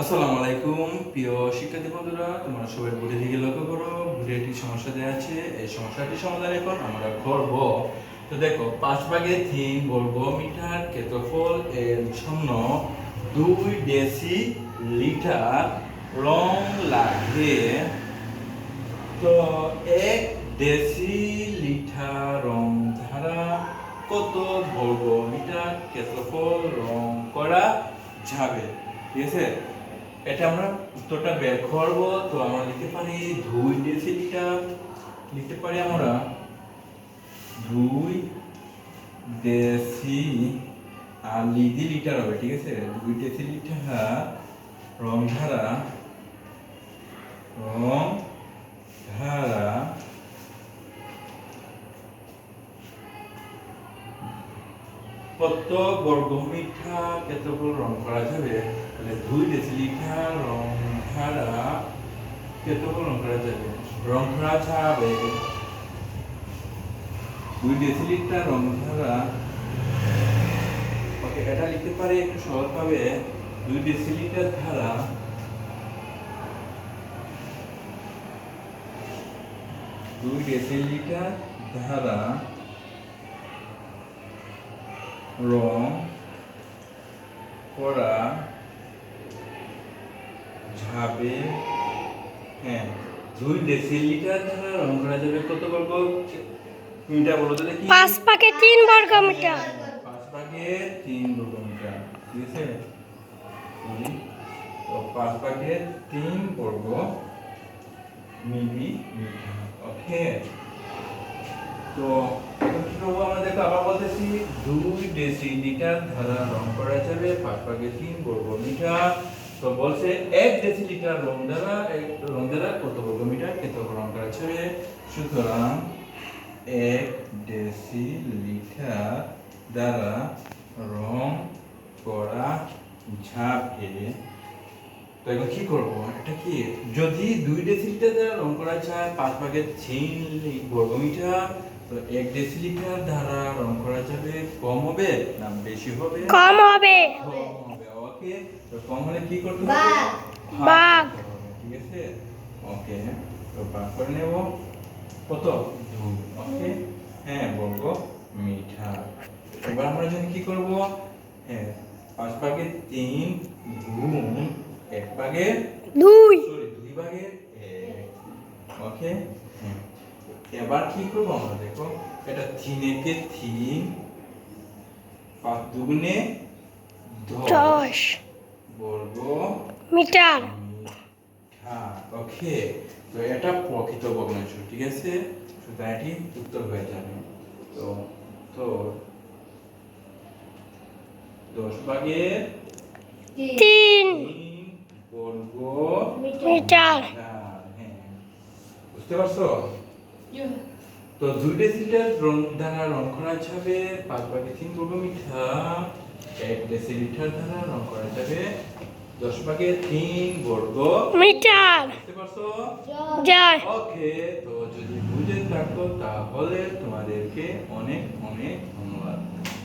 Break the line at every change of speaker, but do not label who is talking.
আসসালামু আলাইকুম, প্রিয় শিক্ষার্থী বন্ধুরা, তোমরা সবাই বুড়ি দিকে লক্ষ্য করো বুড়ি একটি সমস্যা দেওয়া আছে, এই সমস্যাটি সমাধান এখন আমরা করব। তো দেখো, পাঁচ ভাগে তিন বর্গ মিটার, ক্ষেত্রফল এর জন্য দুই ডেসি লিটার রং লাগে। তো এক ডেসি লিটার রং ধারা কত বর্গ মিটার, ক্ষেত্রফল রং করা যাবে? ঠিক আছে? এটা আমরা উত্তরটা বের করব। তো আমরা লিখতে পারি দুই ডেসি লিটার লিখতে পারি আমরা দুই দেশি আর লিটার হবে, ঠিক আছে? দুই ডেসিলিটার রং ধারা কত বর্গ মিটার ক্ষেত্রফল রং করা যাবে। তাহলে দুই ডেসিলিটার রং ধারা ক্ষেত্রফল রং করা যাবে। রং করা যাবে দুই ডেসিলিটার রং ধারা ওকে, এটা লিখতে পারি একটু সহজভাবে। দুই ডেসিলিটার ধারা দুই ডেসিলিটার ধারা রং করা যাবে হ্যাঁ দুই ডেসিলিটার ধারা রং করা যাবে কত বর্গ? মিটার বলো তো দেখি।
পাঁচ পাকে তিন বর্গ মিটার।
পাঁচ ভাগে তিন বর্গ মিটার ঠিক আছে তো পাঁচ ভাগে তিন বর্গ মিলি মিটার ওকে তো এখন কি করব আমরা বলতেছি, দুই ডেসি লিটার ধারা রং করা যাবে পাঁচ ভাগে তিন বর্গ মিটার তো বলছে, এক ডেসি লিটার রং দ্বারা, এক রং দ্বারা কত বর্গ মিটার কত রং করা যাবে। সুতরাং এক ডেসি লিটার দ্বারা রং করা যাবে। তো এখন কি করব? এটা কি? যদি দুই ডেসিলিটার দ্বারা রং করা যায় পাঁচ ভাগের তিন বর্গমিটার তো এক ডেসিলিটার দ্বারা রং করা যাবে কম হবে না বেশি হবে?
কম হবে।
কম হবে ওকে তো কম হলে কি করতে হবে?
ভাগ।
ভাগ।
ঠিক আছে? ওকে তো ভাগ করে নেব। কত? দুই ওকে হ্যাঁ বর্গ মিটার এবার আমরা যদি কি করব? হ্যাঁ পাঁচ ভাগের তিন গুণ এক ভাগের
দুই।
সরি দুই ভাগের এক ওকে হ্যাঁ। এবার কি করব আমরা? দেখো এটা একে তিন পাঁচ দুগুণে দশ বর্গ
মিটার।
হ্যাঁ ওকে। তো এটা প্রকৃত ভগ্নাংশ ঠিক আছে? সুতরাং এটি উত্তর হয়ে যাবে। তো তো দশ ভাগের
তিন
বর্গ
মিটার
হ্যাঁ। বুঝতে পারছ? তো দুই ডেসিলিটার রং দ্বারা রং করা যাবে পাঁচ বাটি তিন বর্গ মিঠা এক ডেসিলিটার দ্বারা রং করা যাবে দশ ভাগে তিন বর্গ।
মিটার।
বুঝতে পারছ?
যায়
ওকে তো যদি বুঝে থাকো তাহলে তোমাদেরকে অনেক অনেক